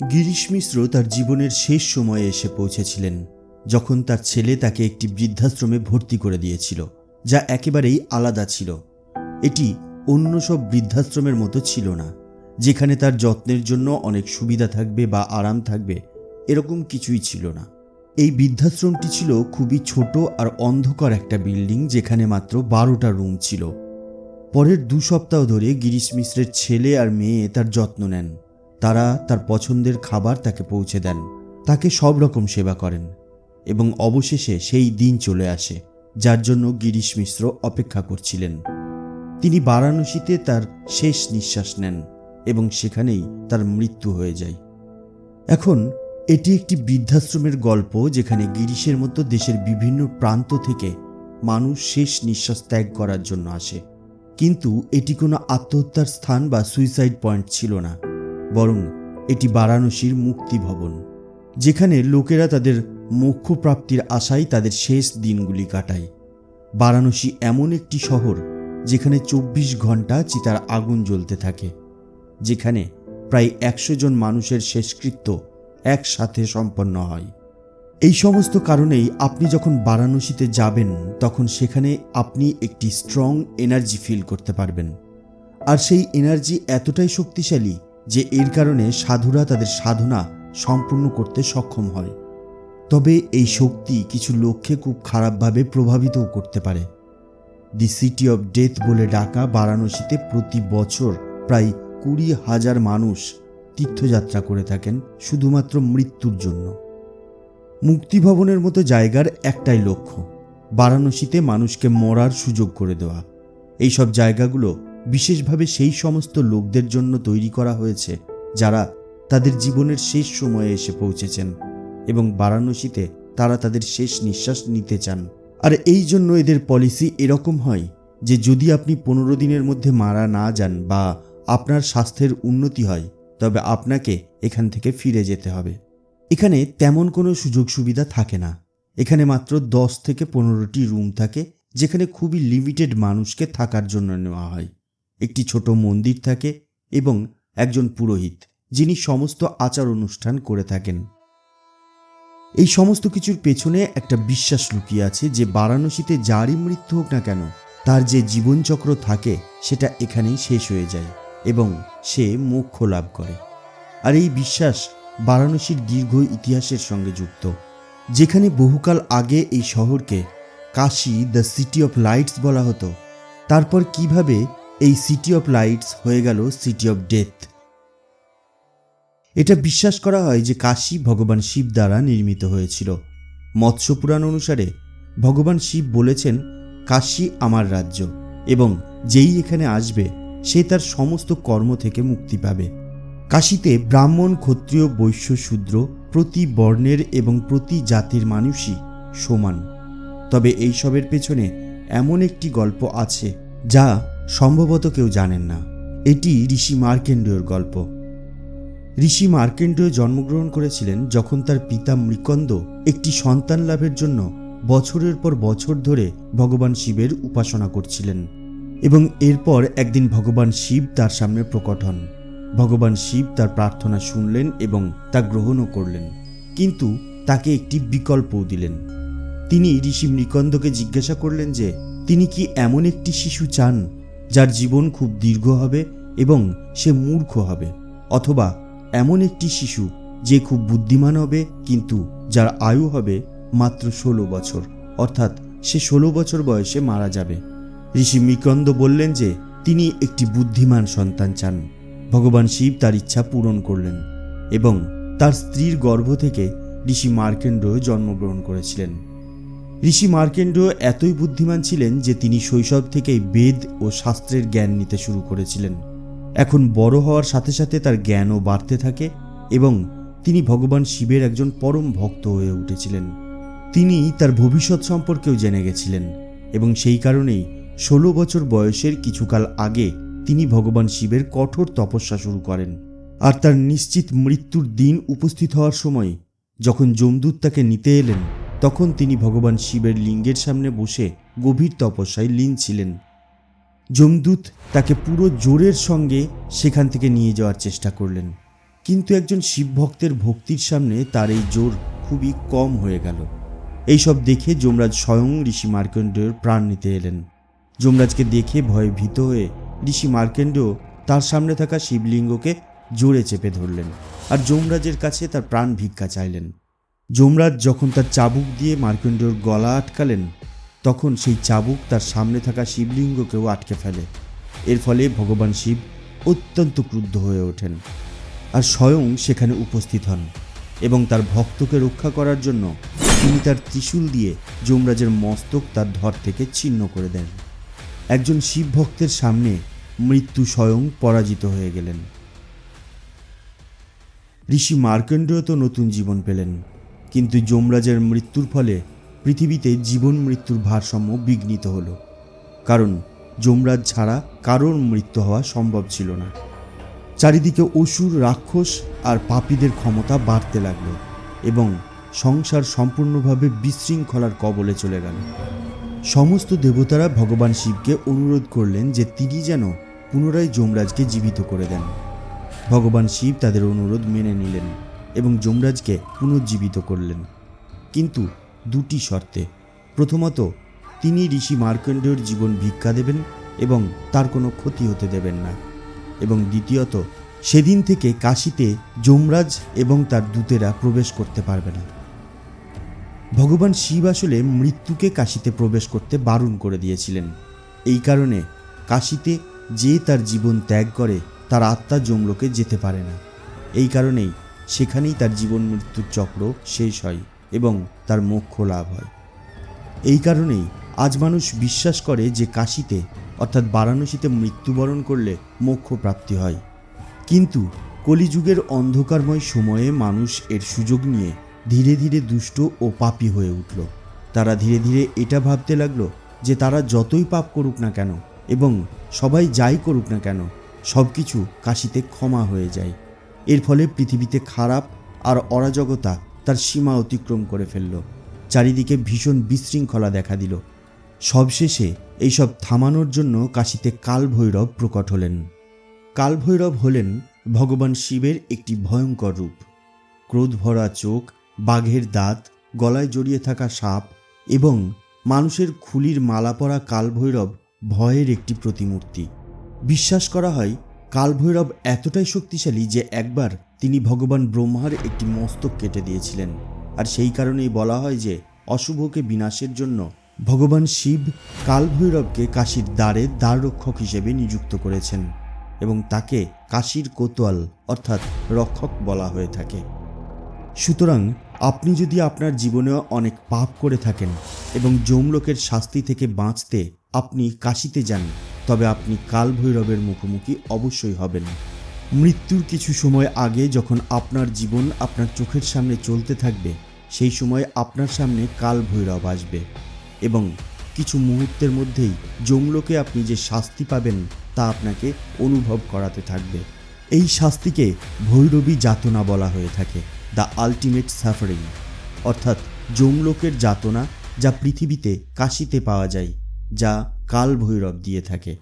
গিরিশ মিশ্র তার জীবনের শেষ সময়ে এসে পৌঁছেছিলেন, যখন তার ছেলে তাকে একটি বৃদ্ধাশ্রমে ভর্তি করে দিয়েছিল, যা একেবারেই আলাদা ছিল। এটি অন্য সব বৃদ্ধাশ্রমের মতো ছিল না, যেখানে তার যত্নের জন্য অনেক সুবিধা থাকবে বা আরাম থাকবে, এরকম কিছুই ছিল না। এই বৃদ্ধাশ্রমটি ছিল খুবই ছোট আর অন্ধকার একটা বিল্ডিং, যেখানে মাত্র বারোটা রুম ছিল। পরের দু সপ্তাহ ধরে গিরিশ মিশ্রের ছেলে আর মেয়ে তার যত্ন নেন। তারা তার পছন্দের খাবার তাকে পৌঁছে দেন। তাকে সব রকম সেবা করেন এবং অবশেষে সেই দিন চলে আসে, যার জন্য গিরিশ মিশ্র অপেক্ষা করছিলেন। তিনি বারাণসীতে তার শেষ নিঃশ্বাস নেন এবং সেখানেই তার মৃত্যু হয়ে যায়। এখন, এটি একটি বৃদ্ধাশ্রমের গল্প যেখানে গিরিশের মতো দেশের বিভিন্ন প্রান্ত থেকে মানুষ শেষ নিঃশ্বাস ত্যাগ করার জন্য আসে। কিন্তু এটি কোনো আত্মহত্যার স্থান বা সুইসাইড পয়েন্ট ছিল না। বরং এটি বারাণসীর মুক্তি ভবন যেখানে লোকেরা তাদের মোক্ষ প্রাপ্তির আশায় তাদের শেষ দিনগুলি কাটায়। বারাণসী এমন একটি শহর, যেখানে চব্বিশ ঘণ্টা চিতার আগুন জ্বলতে থাকে, যেখানে প্রায় একশো জন মানুষের শেষকৃত্য একসাথে সম্পন্ন হয়। এই সমস্ত কারণেই আপনি যখন বারাণসীতে যাবেন, তখন সেখানে আপনি একটি স্ট্রং এনার্জি ফিল করতে পারবেন। আর সেই এনার্জি এতটাই শক্তিশালী যে এর কারণে সাধুরা তাদের সাধনা সম্পূর্ণ করতে সক্ষম হয়। তবে এই শক্তি কিছু লক্ষ্যে খুব খারাপভাবে প্রভাবিতও করতে পারে। দি সিটি অফ ডেথ বলে ডাকা বারাণসীতে প্রতি বছর প্রায় কুড়ি হাজার মানুষ তীর্থযাত্রা করে থাকেন শুধুমাত্র মৃত্যুর জন্য। মুক্তিভবনের মতো জায়গার একটাই লক্ষ্য, বারাণসীতে মানুষকে মরার সুযোগ করে দেওয়া। এইসব জায়গাগুলো বিশেষভাবে সেই সমস্ত লোকদের জন্য তৈরি করা হয়েছে, যারা তাদের জীবনের শেষ সময়ে এসে পৌঁছেছেন এবং বারাণসীতে তারা তাদের শেষ নিঃশ্বাস নিতে চান। আর এই জন্য এদের পলিসি এরকম হয় যে যদি আপনি পনেরো দিনের মধ্যে মারা না যান বা আপনার স্বাস্থ্যের উন্নতি হয়, তবে আপনাকে এখান থেকে ফিরে যেতে হবে। এখানে তেমন কোনো সুযোগ সুবিধা থাকে না। এখানে মাত্র দশ থেকে পনেরোটি রুম থাকে, যেখানে খুবই লিমিটেড মানুষকে থাকার জন্য নেওয়া হয়। একটি ছোট মন্দির থাকে এবং একজন পুরোহিত, যিনি সমস্ত আচার অনুষ্ঠান করে থাকেন। এই সমস্ত কিছুর পেছনে একটা বিশ্বাস লুকিয়ে আছে যে বারাণসীতে যারই মৃত্যু হোক না কেন, তার যে জীবনচক্র থাকে, সেটা এখানেই শেষ হয়ে যায় এবং সে মোক্ষ লাভ করে। আর এই বিশ্বাস বারাণসীর দীর্ঘ ইতিহাসের সঙ্গে যুক্ত, যেখানে বহুকাল আগে এই শহরকে Kashi, the city of lights বলা হতো। তারপর কীভাবে এই সিটি অফ লাইটস হয়ে গেল সিটি অফ ডেথ এটা বিশ্বাস করা হয় যে কাশী ভগবান শিব দ্বারা নির্মিত হয়েছিল। মৎস্য পুরাণ অনুসারে ভগবান শিব বলেছেন, কাশী আমার রাজ্য এবং যেই এখানে আসবে, সে তার সমস্ত কর্ম থেকে মুক্তি পাবে। কাশীতে ব্রাহ্মণ, ক্ষত্রিয়, বৈশ্য, শূদ্র প্রতি বর্ণের এবং প্রতি জাতির মানুষই সমান। তবে এইসবের পেছনে এমন একটি গল্প আছে, যা সম্ভবত কেউ জানেন না। এটি ঋষি মার্কেন্ডীয়র গল্প। ঋষি মার্কেন্ডীয় জন্মগ্রহণ করেছিলেন যখন তার পিতা মৃকন্দ একটি সন্তান লাভের জন্য বছরের পর বছর ধরে ভগবান শিবের উপাসনা করছিলেন এবং এরপর একদিন ভগবান শিব তার সামনে প্রকট হন। ভগবান শিব তার প্রার্থনা শুনলেন এবং তা গ্রহণও করলেন, কিন্তু তাকে একটি বিকল্পও দিলেন। তিনি ঋষি মৃকন্দকে জিজ্ঞাসা করলেন যে, তিনি কি এমন একটি শিশু চান যার জীবন খুব দীর্ঘ হবে এবং সে মূর্খ হবে, অথবা এমন একটি শিশু যে খুব বুদ্ধিমান হবে কিন্তু যার আয়ু হবে মাত্র ষোলো বছর, অর্থাৎ সে ষোলো বছর বয়সে মারা যাবে। ঋষি মিকন্দ বললেন যে তিনি একটি বুদ্ধিমান সন্তান চান। ভগবান শিব তার ইচ্ছা পূরণ করলেন এবং তার স্ত্রীর গর্ভ থেকে ঋষি মার্কেন্ড জন্মগ্রহণ করেছিলেন। ঋষি মার্কেন্ড এতই বুদ্ধিমান ছিলেন যে তিনি শৈশব থেকেই বেদ ও শাস্ত্রের জ্ঞান নিতে শুরু করেছিলেন। এখন বড় হওয়ার সাথে সাথে তার জ্ঞানও বাড়তে থাকে এবং তিনি ভগবান শিবের একজন পরম ভক্ত হয়ে উঠেছিলেন। তিনি তার ভবিষ্যৎ সম্পর্কেও জেনে গেছিলেন এবং সেই কারণেই ষোলো বছর বয়সের কিছুকাল আগে তিনি ভগবান শিবের কঠোর তপস্যা শুরু করেন। আর তার নিশ্চিত মৃত্যুর দিন উপস্থিত হওয়ার সময় যখন যমদূত তাকে নিতে এলেন তখন তিনি ভগবান শিবের লিঙ্গের সামনে বসে গভীর তপস্যায় লীন ছিলেন। যমদূত তাকে পুরো জোরের সঙ্গে সেখান থেকে নিয়ে যাওয়ার চেষ্টা করলেন। কিন্তু একজন শিব ভক্তের সামনে তার এই জোর খুবই কম হয়ে গেল। এইসব দেখে যমরাজ স্বয়ং ঋষি মার্কণ্ডেয়র প্রাণ নিতে এলেন। যমরাজকে দেখে ভয়ে ভীত হয়ে ঋষি মার্কেন্ডেয় তার সামনে থাকা শিবলিঙ্গকে জোরে চেপে ধরলেন আর যমরাজের কাছে তার প্রাণ ভিক্ষা চাইলেন। যমরাজ যখন তার চাবুক দিয়ে মার্কণ্ডেয়র গলা আটকালেন, তখন সেই চাবুক তার সামনে থাকা শিবলিঙ্গকেও আটকে ফেলে। এর ফলে ভগবান শিব অত্যন্ত ক্রুদ্ধ হয়ে ওঠেন আর স্বয়ং সেখানে উপস্থিত হন এবং তার ভক্তকে রক্ষা করার জন্য তিনি তার ত্রিশূল দিয়ে যমরাজের মস্তক তার ধর থেকে ছিন্ন করে দেন। একজন শিব ভক্তের সামনে মৃত্যু স্বয়ং পরাজিত হয়ে গেলেন। ঋষি মার্কণ্ডেয় তো নতুন জীবন পেলেন। কিন্তু যমরাজের মৃত্যুর ফলে পৃথিবীতে জীবন মৃত্যুর ভারসাম্য বিঘ্নিত হলো। কারণ যমরাজ ছাড়া কারোর মৃত্যু হওয়া সম্ভব ছিল না। চারিদিকে অসুর, রাক্ষস আর পাপীদের ক্ষমতা বাড়তে লাগল এবং সংসার সম্পূর্ণভাবে বিশৃঙ্খলার কবলে চলে গেল। সমস্ত দেবতারা ভগবান শিবকে অনুরোধ করলেন যে তিনি যেন পুনরায় যমরাজকে জীবিত করে দেন। ভগবান শিব তাদের অনুরোধ মেনে নিলেন। এবং যমরাজকে পুনর্জীবিত করলেন। কিন্তু দুটি শর্তে। প্রথমত, তিনি ঋষি মার্কণ্ডেয়র জীবন ভিক্ষা দেবেন এবং তার কোনো ক্ষতি হতে দেবেন না। এবং দ্বিতীয়ত, সেদিন থেকে কাশিতে যমরাজ এবং তার দূতেরা প্রবেশ করতে পারবে না। ভগবান শিব আসলে মৃত্যুকে কাশিতে প্রবেশ করতে বারণ করে দিয়েছিলেন। এই কারণে কাশিতে যে তার জীবন ত্যাগ করে, তার আত্মা যমলোকে যেতে পারে না। এই কারণেই সেখানেই তার জীবন মৃত্যুর চক্র শেষ হয় এবং তার মোক্ষ লাভ হয়। এই কারণেই আজ মানুষ বিশ্বাস করে যে কাশিতে, অর্থাৎ বারাণসীতে মৃত্যুবরণ করলে মোক্ষ প্রাপ্তি হয়। কিন্তু কলিযুগের অন্ধকারময় সময়ে মানুষ এর সুযোগ নিয়ে ধীরে ধীরে দুষ্ট ও পাপী হয়ে উঠল। তারা ধীরে ধীরে এটা ভাবতে লাগল যে তারা যতই পাপ করুক না কেন এবং সবাই যাই করুক না কেন সব কিছু কাশিতে ক্ষমা হয়ে যায়। এর ফলে পৃথিবীতে খারাপ আর অরাজকতা তার সীমা অতিক্রম করে ফেলল। চারিদিকে ভীষণ বিশৃঙ্খলা দেখা দিল। সবশেষে এইসব থামানোর জন্য কাশিতে কালভৈরব প্রকট হলেন। কালভৈরব হলেন ভগবান শিবের একটি ভয়ঙ্কর রূপ। ক্রোধ ভরা চোখ, বাঘের দাঁত, গলায় জড়িয়ে থাকা সাপ এবং মানুষের খুলির মালা পরা কালভৈরব ভয়ের একটি প্রতিমূর্তি। বিশ্বাস করা হয় কালভৈরব এতটাই শক্তিশালী যে একবার তিনি ভগবান ব্রহ্মার একটি মস্তক কেটে দিয়েছিলেন। আর সেই কারণেই বলা হয় যে, অশুভকে বিনাশের জন্য ভগবান শিব কালভৈরবকে কাশীর দ্বারে দ্বাররক্ষক হিসেবে নিযুক্ত করেছেন এবং তাকে কাশীর কোতোয়াল অর্থাৎ রক্ষক বলা হয়ে থাকে। সুতরাং আপনি যদি আপনার জীবনে অনেক পাপ করে থাকেন এবং যমলোকের শাস্তি থেকে বাঁচতে আপনি কাশিতে যান তবে আপনি কাল ভৈরবের মুখোমুখি অবশ্যই হবেন। মৃত্যুর কিছু সময় আগে যখন আপনার জীবন আপনার চোখের সামনে চলতে থাকবে, সেই সময় আপনার সামনে কাল ভৈরব আসবে এবং কিছু মুহূর্তের মধ্যেই যমলোকে আপনি যে শাস্তি পাবেন তা আপনাকে অনুভব করাতে থাকবে। এই শাস্তিকে ভৈরবী যাতনা বলা হয়ে থাকে, দ্য আলটিমেট সাফারিং। অর্থাৎ যমলোকের যাতনা যা পৃথিবীতে কাশিতে পাওয়া যায়, যা কাল ভৈরব দিয়ে থাকে।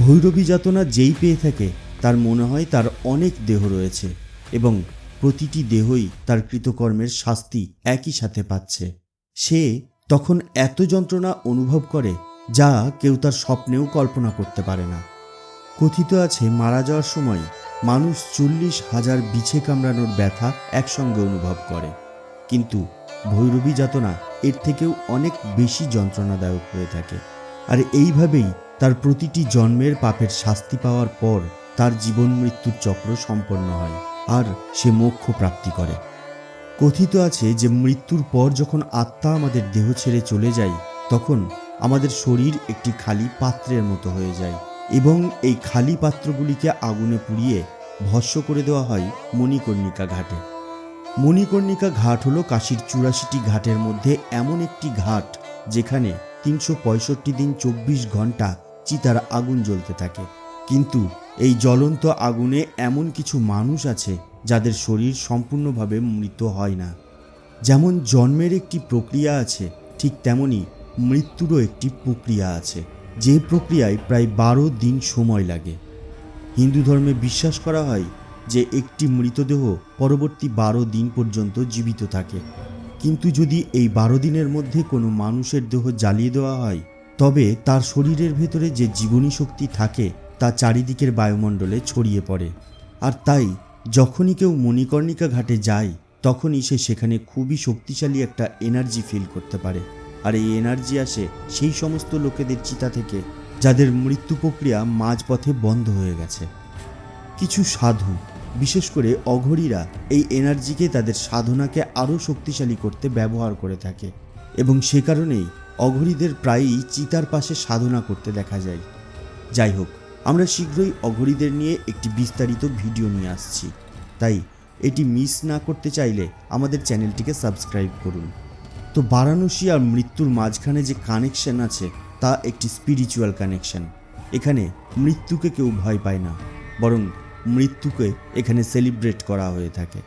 ভৈরবী যাতনা যেই পেয়ে থাকে, তার মনে হয় তার অনেক দেহ রয়েছে এবং প্রতিটি দেহই তার কৃতকর্মের শাস্তি একই সাথে পাচ্ছে। সে তখন এত যন্ত্রণা অনুভব করে যা কেউ তার স্বপ্নেও কল্পনা করতে পারে না। কথিত আছে, মারা যাওয়ার সময় মানুষ চল্লিশ হাজার বিছে কামড়ানোর ব্যথা একসঙ্গে অনুভব করে। কিন্তু ভৈরবী যাতনা এর থেকেও অনেক বেশি যন্ত্রণাদায়ক হয়ে থাকে। আর এইভাবেই তার প্রতিটি জন্মের পাপের শাস্তি পাওয়ার পর তার জীবন মৃত্যুর চক্র সম্পন্ন হয় আর সে মোক্ষ প্রাপ্তি করে। কথিত আছে যে মৃত্যুর পর যখন আত্মা আমাদের দেহ ছেড়ে চলে যায়, তখন আমাদের শরীর একটি খালি পাত্রের মতো হয়ে যায় এবং এই খালি পাত্রগুলিকে আগুনে পুড়িয়ে ভস্য করে দেওয়া হয় মণিকর্ণিকা ঘাটে। মণিকর্ণিকা ঘাট হলো কাশীর চুরাশিটি ঘাটের মধ্যে এমন একটি ঘাট যেখানে তিনশো পঁয়ষট্টি দিন চব্বিশ ঘণ্টা চিতার আগুন জ্বলতে থাকে। কিন্তু এই জ্বলন্ত আগুনে এমন কিছু মানুষ আছে যাদের শরীর সম্পূর্ণভাবে মৃত হয় না। যেমন জন্মের একটি প্রক্রিয়া আছে, ঠিক তেমনি মৃত্যুরও একটি প্রক্রিয়া আছে। যে প্রক্রিয়ায় প্রায় বারো দিন সময় লাগে। হিন্দু ধর্মে বিশ্বাস করা হয় যে একটি মৃতদেহ পরবর্তী বারো দিন পর্যন্ত জীবিত থাকে। কিন্তু যদি এই বারো দিনের মধ্যে কোনো মানুষের দেহ জ্বালিয়ে দেওয়া হয়, তবে তার শরীরের ভেতরে যে জীবনী শক্তি থাকে, তা চারিদিকের বায়ুমণ্ডলে ছড়িয়ে পড়ে। আর তাই, যখনই কেউ মণিকর্ণিকা ঘাটে যায়, তখনই সে সেখানে খুবই শক্তিশালী একটা এনার্জি ফিল করতে পারে। আর এই এনার্জি আসে সেই সমস্ত লোকেদের চিতা থেকে, যাদের মৃত্যু প্রক্রিয়া মাঝপথে বন্ধ হয়ে গেছে। কিছু সাধু বিশেষ করে অঘরীরা এই এনার্জিকে তাদের সাধনাকে আরও শক্তিশালী করতে ব্যবহার করে থাকে এবং সে কারণেই অঘরীদের প্রায়ই চিতার পাশে সাধনা করতে দেখা যায়। যাই হোক, আমরা শীঘ্রই অঘরীদের নিয়ে একটি বিস্তারিত ভিডিও নিয়ে আসছি। তাই এটি মিস না করতে চাইলে আমাদের চ্যানেলটিকে সাবস্ক্রাইব করুন। তো বারাণসী আর মৃত্যুর মাঝখানে যে কানেকশন আছে, তা একটি স্পিরিচুয়াল কানেকশন এখানে মৃত্যুকে কেউ ভয় পায় না, বরং মৃত্যুকে এখানে সেলিব্রেট করা হয়ে থাকে।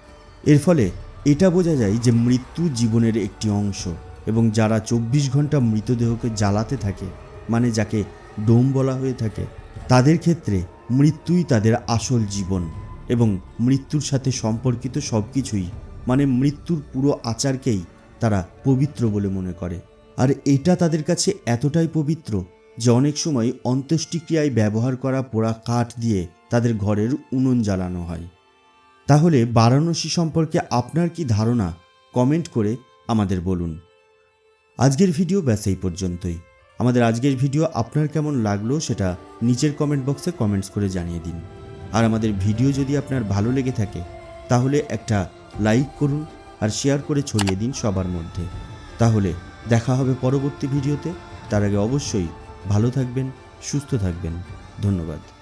এর ফলে এটা বোঝা যায় যে মৃত্যু জীবনের একটি অংশ এবং যারা চব্বিশ ঘণ্টা মৃতদেহকে জ্বালাতে থাকে মানে যাকে ডোম বলা হয়ে থাকে, তাদের ক্ষেত্রে মৃত্যুই তাদের আসল জীবন এবং মৃত্যুর সাথে সম্পর্কিত সব কিছুই মানে মৃত্যুর পুরো আচারকেই তারা পবিত্র বলে মনে করে। আর এটা তাদের কাছে এতটাই পবিত্র যে অনেক সময় অন্ত্যেষ্টিক্রিয়ায় ব্যবহার করা পোড়া কাঠ দিয়ে তাদের ঘরের উনুন জ্বালানো হয়। তাহলে বারাণসী সম্পর্কে আপনার কি ধারণা? কমেন্ট করে আমাদের বলুন। আজকের ভিডিও ব্যাস এই পর্যন্তই। আমাদের আজকের ভিডিও আপনার কেমন লাগল সেটা নিচের কমেন্ট বক্সে কমেন্টস করে জানিয়ে দিন। আর আমাদের ভিডিও যদি আপনার ভালো লেগে থাকে, তাহলে একটা লাইক করুন আর শেয়ার করে ছড়িয়ে দিন সবার মধ্যে। তাহলে দেখা হবে পরবর্তী ভিডিওতে। তার আগে অবশ্যই ভালো থাকবেন, সুস্থ থাকবেন। ধন্যবাদ।